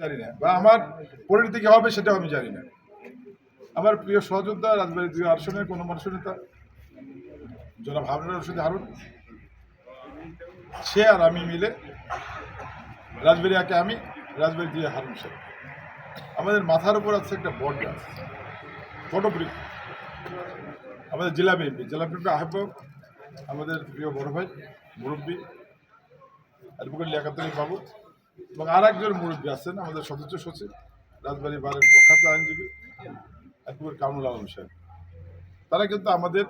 জানি না। বা আমার পরিণতি কি হবে সেটাও আমি জানি না। আমার প্রিয় সহযোদ্ধা, রাজবাড়ি দুই আসনের কোনো মানুষের নেতা জনাব হারুন রশিদ হারুন। সে আর আমি মিলে রাজবাড়ি একে আমি, রাজবাড়ি দিয়ে হারুন সাহেব। আমাদের মাথার উপর আছে একটা বট গাছ বটবৃক্ষ আমাদের জেলা বিএনপি জেলা বিএনপি আহ্বায়ক, আমাদের প্রিয় বড় ভাই, মুরব্বী, অ্যাডভোকেট লিয়াকাতুল বাবু। এবং আর একজন মুরব্বী আছেন আমাদের সদস্য সচিব রাজবাড়ি বারের প্রখ্যাত আইনজীবী অ্যাডভোকেট কামরুল আলম সাহেব। তারা কিন্তু আমাদের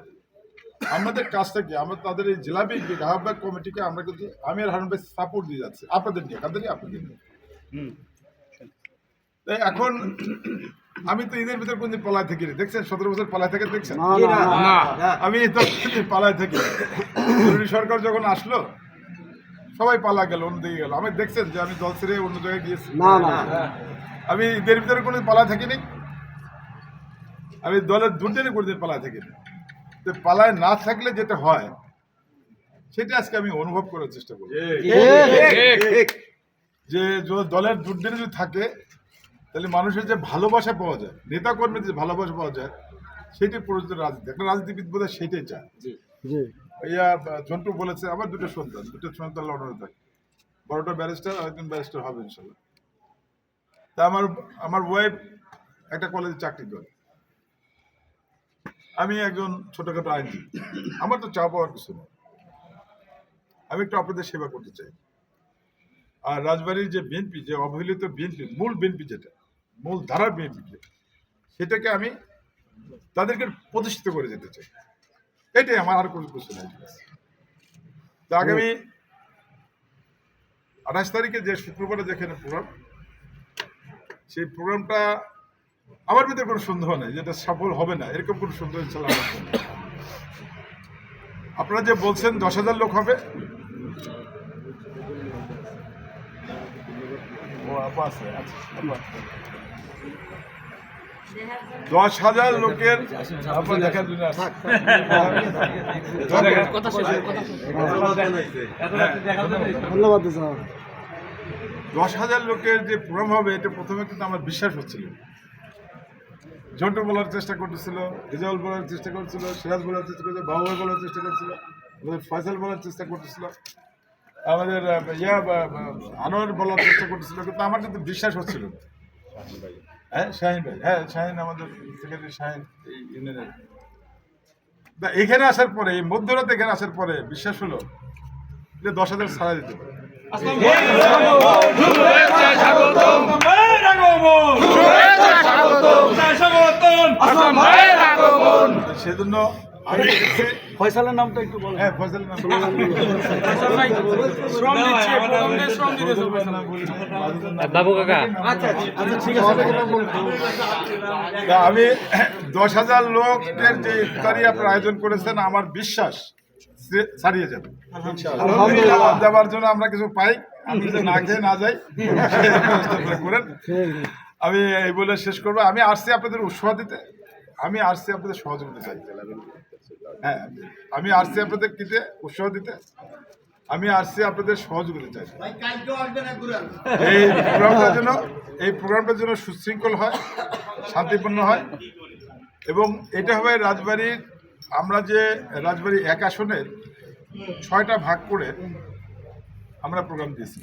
আমাদের কাজটা কি আমরা তাদের এই জেলা বিএনপি আহ্বায়ক কমিটিকে আমরা কিন্তু আমি আর হারুন ভাই সাপোর্ট দিয়ে যাচ্ছি। আপনাদের নিয়ে কাদের আপনাদের? নিয়ে তাই এখন আমি তো ঈদের ভিতর কোনদিন পলায় থেকে দেখছেন সতেরো বছর পলায় থেকে দেখছেন? আমি তো পালায় থেকে সরকার যখন আসলো সবাই পালা গেল অন্য অন্যদিকে গেল। আমি দেখছেন যে আমি দল ছেড়ে অন্য জায়গায় গিয়েছি। না না। আমি ঈদের ভিতরে কোনো পালায় থাকিনি। আমি দলের দুর্দিনে কোনোদিন পালায় থাকিনি। তো পালায় না থাকলে যেটা হয় সেটা আজকে আমি অনুভব করার চেষ্টা করি যে দলের দুর্দিনে যদি থাকে তাহলে মানুষের যে ভালোবাসা পাওয়া যায় নেতা কর্মীর যে ভালোবাসা পাওয়া যায় সেটি প্রয়োজন রাজনীতি। একটা রাজনীতিবিদ বোধ হয় সেটাই চায়। জি। ইয়া ঝন্টু বলেছে আমার দুটো সন্তান দুটো সন্তান লন্ডনে থাকে বড়টা ব্যারিস্টার, আরেকজন ব্যারিস্টার হবে, ইনশাল্লাহ। তা আমার আমার ওয়াইফ একটা কলেজে চাকরি করে। আমি একজন ছোটখাটো আইনজীবী। আমার তো চা পাওয়ার কিছু নেই। আমি একটু আপনাদের সেবা করতে চাই। আর রাজবাড়ির যে বিএনপি যে অবহেলিত বিএনপি মূল বিএনপি যেটা, মূল ধারা বিএনপি সেটাকে আমি তাদেরকে প্রতিষ্ঠিত করে যেতে চাই। এটাই আমার আর কোনো কিছু নেই। তো আগামী আঠাশ তারিখে যে শুক্রবারে যেখানে প্রোগ্রাম সেই প্রোগ্রামটা আমার ভিতরে কোনো সন্দেহ নেই যেটা সফল হবে না। এরকম কোনো সন্দেহ আমার আপনারা যে বলছেন দশ হাজার লোক হবে। ও আছে, আচ্ছা। দশ হাজার লোকের। ধন্যবাদ দশ হাজার লোকের যে প্রোগ্রাম হবে এটা প্রথমে কিন্তু আমার বিশ্বাস হচ্ছিল ঝন্টু বলার চেষ্টা করতেছিল রেজাউল বলার চেষ্টা করছিল সিরাজ বলার চেষ্টা করছিল বাবুভাই বলার চেষ্টা করছিল আমাদের ফয়সাল বলার চেষ্টা করতেছিল আমাদের ইয়া আনোয়ার বলার চেষ্টা করতেছিল কিন্তু আমার কিন্তু বিশ্বাস হচ্ছিল না। হ্যাঁ শাহিন ভাই হ্যাঁ শাহিন আমাদের সেক্রেটারি শাহিন এই ইউনিয়নের। এখানে আসার পরে এই মধ্যরাত এখানে আসার পরে বিশ্বাস হলো যে দশ হাজার ছাড়া দিতে পারে। সেজন্য ফয়সালের নামটা একটু বলেন। হ্যাঁ ফজল নাম। বাবু কাকা। আচ্ছা ঠিক আছে। তা আমি দশ হাজার লোকের যে ইফতারি আপনার আয়োজন করেছেন আমার বিশ্বাস ছাড়িয়ে যাবে। আলহামদুলিল্লাহ। দেওয়ার জন্য আমরা কিছু পাই আমি যদি না খেয়ে না যাই। করেন। আমি এই বলে শেষ করব। আমি আসছি আপনাদের উৎসাহ দিতে। আমি আরসি আপনাদের সহযোগিতা চাই। হ্যাঁ আমি আসছি আপনাদের কিতে উৎসাহ দিতে আমি আসছি আপনাদের সহযোগিতা চাই। এই প্রোগ্রামটার জন্য এই প্রোগ্রামটার জন্য সুশৃঙ্খল হয় শান্তিপূর্ণ হয় এবং এটা হবে রাজবাড়ির আমরা যে রাজবাড়ি এক আসনের ছয়টা ভাগ করে আমরা প্রোগ্রাম দিয়েছি।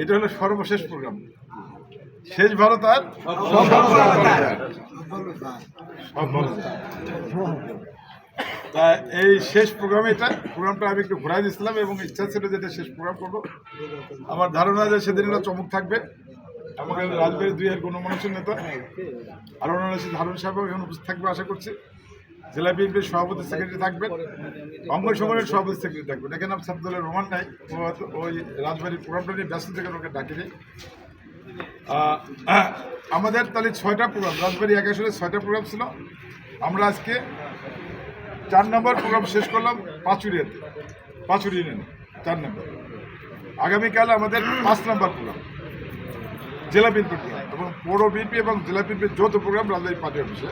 এটা হলো সর্বশেষ প্রোগ্রাম। শেষ ভারত আর। তা এই শেষ প্রোগ্রামে এটা, প্রোগ্রামটা আমি একটু ঘুরাই দিয়েছিলাম এবং ইচ্ছা ছিল যে এটা শেষ প্রোগ্রাম করব। আমার ধারণা যে সেদিন একটা চমক থাকবে। আমাদের রাজবাড়ি দুই এর কোনো মানুষের নেতা হারুন রশিদ হারুন সাহেব এখানে উপস্থিত থাকবে আশা করছি। জেলা বিএনপির সভাপতি সেক্রেটারি থাকবেন, অঙ্গ সভাপতি সেক্রেটারি থাকবেন। এখানে ছাত্র দলের রোমান নাই ওই রাজবাড়ির প্রোগ্রামটা নিয়ে ব্যস্ত থেকে, ওকে ডাকিনি আমাদের তাহলে ছয়টা প্রোগ্রাম রাজবাড়ি এক আসলে ছয়টা প্রোগ্রাম ছিল। আমরা আজকে চার নম্বর প্রোগ্রাম শেষ করলাম পাঁচুরিয়াতে, পাঁচুরি চার নম্বর। আগামীকাল আমাদের পাঁচ নম্বর প্রোগ্রাম জেলা বিএনপি প্রোগ্রাম এবং পৌর বিএনপি এবং জেলা বিএনপির যৌথ প্রোগ্রাম রাজবাড়ি পার্টি অফিসে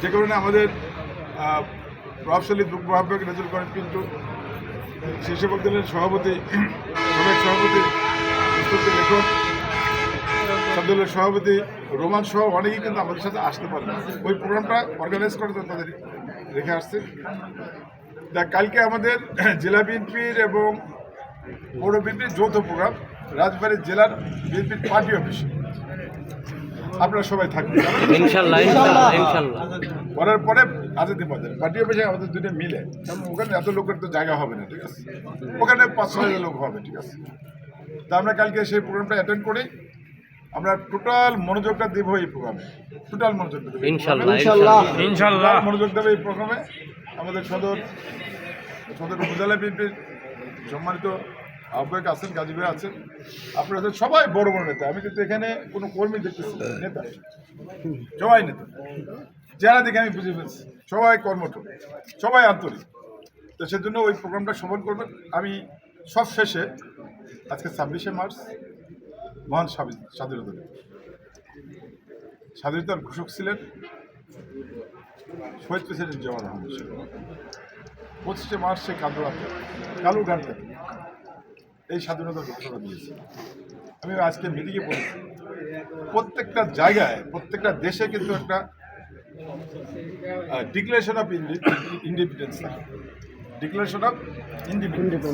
যে কারণে আমাদের প্রভাবশালী আহ্বায়ক রেজুল করেন পিন্টু শীর্ষপদ দলের সভাপতি সভাপতি লেখন ছাত্রদলের সভাপতি রোমান সহ অনেকেই কিন্তু আমাদের সাথে আসতে পারে না। ওই প্রোগ্রামটা অর্গানাইজ করে তাদের রেখে আসছে। তা কালকে আমাদের জেলা বিএনপির এবং পৌর বিএনপির যৌথ প্রোগ্রাম রাজবাড়ী জেলার বিএনপির পার্টি অফিসে। আপনারা সবাই থাকবেন। করার পরে আজাদি ময়দান। পার্টি অফিসে আমাদের দুটো মিলে। ওখানে এত লোকের তো জায়গা হবে না ঠিক আছে? ওখানে পাঁচ ছয় হাজার লোক হবে ঠিক আছে? তা আমরা কালকে সেই প্রোগ্রামটা অ্যাটেন্ড করি। আমরা টোটাল মনোযোগটা দেব এই প্রোগ্রামে। টোটাল মনোযোগ দেবো ইনশাল্লাহ ইনশাল্লাহ। ইনশাল্লাহ। মনোযোগ দেবে এই প্রোগ্রামে। আমাদের সদর সদর উপজেলা বিএনপির সম্মানিত আহ্বায়ক আছেন গাজী ভাই আছেন। আপনারা আছেন সবাই বড় বড় নেতা। আমি কিন্তু এখানে কোনো কর্মী দেখতেছি নেতা। সবাই নেতা। যারা দেখে আমি বুঝে ফেলছি সবাই কর্মঠ সবাই আন্তরিক। তো সেজন্য ওই প্রোগ্রামটা সফল করবেন। আমি সব শেষে আজকে ছাব্বিশে মার্চ মহান স্বাধী- স্বাধীনতা স্বাধীনতার ঘোষক ছিলেন শহীদ প্রেসিডেন্ট জিয়াউর রহমান পঁচিশে মার্চ সে কালুরাতে কালুঘাটে এই স্বাধীনতার ঘোষণা দিয়েছে। আমি আজকে মিটিংয়ে বলেছি, প্রত্যেকটা জায়গায়, প্রত্যেকটা দেশে কিন্তু একটা declaration of independence declaration of independence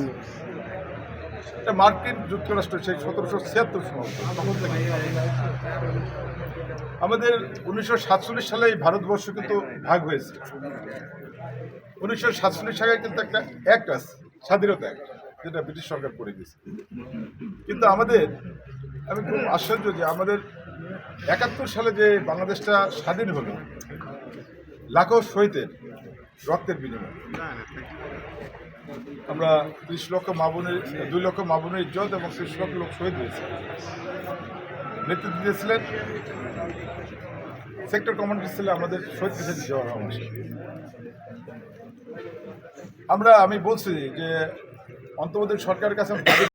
এটা মার্কিন যুক্তরাষ্ট্র সেই সতেরোশো ছিয়াত্তর তখন থেকে আমাদের উনিশশো সাতচল্লিশ সালে এই ভারতবর্ষ কিন্তু ভাগ হয়েছে। উনিশশো সাতচল্লিশ সালে কিন্তু একটা অ্যাক্ট আছে, স্বাধীনতা অ্যাক্ট যেটা ব্রিটিশ সরকার করে দিয়েছে। কিন্তু আমাদের, আমি খুব আশ্চর্য যে আমাদের একাত্তর সালে যে বাংলাদেশটা স্বাধীন হলো, লাখো শহীদের রক্তের বিনিময়ে। আমরা ত্রিশ লক্ষ মাবনের দুই লক্ষ মাবনের ইজ্জত এবং ত্রিশ লক্ষ লোক শহীদ হয়েছে। নেতৃত্ব দিয়েছিলেন। সেক্টর কমান্ডার ছিলেন আমাদের শহীদ প্রেসিডেন্ট জওয়ার রহমান আমরা, আমি বলছি যে অন্তর্বর্তী সরকারের কাছে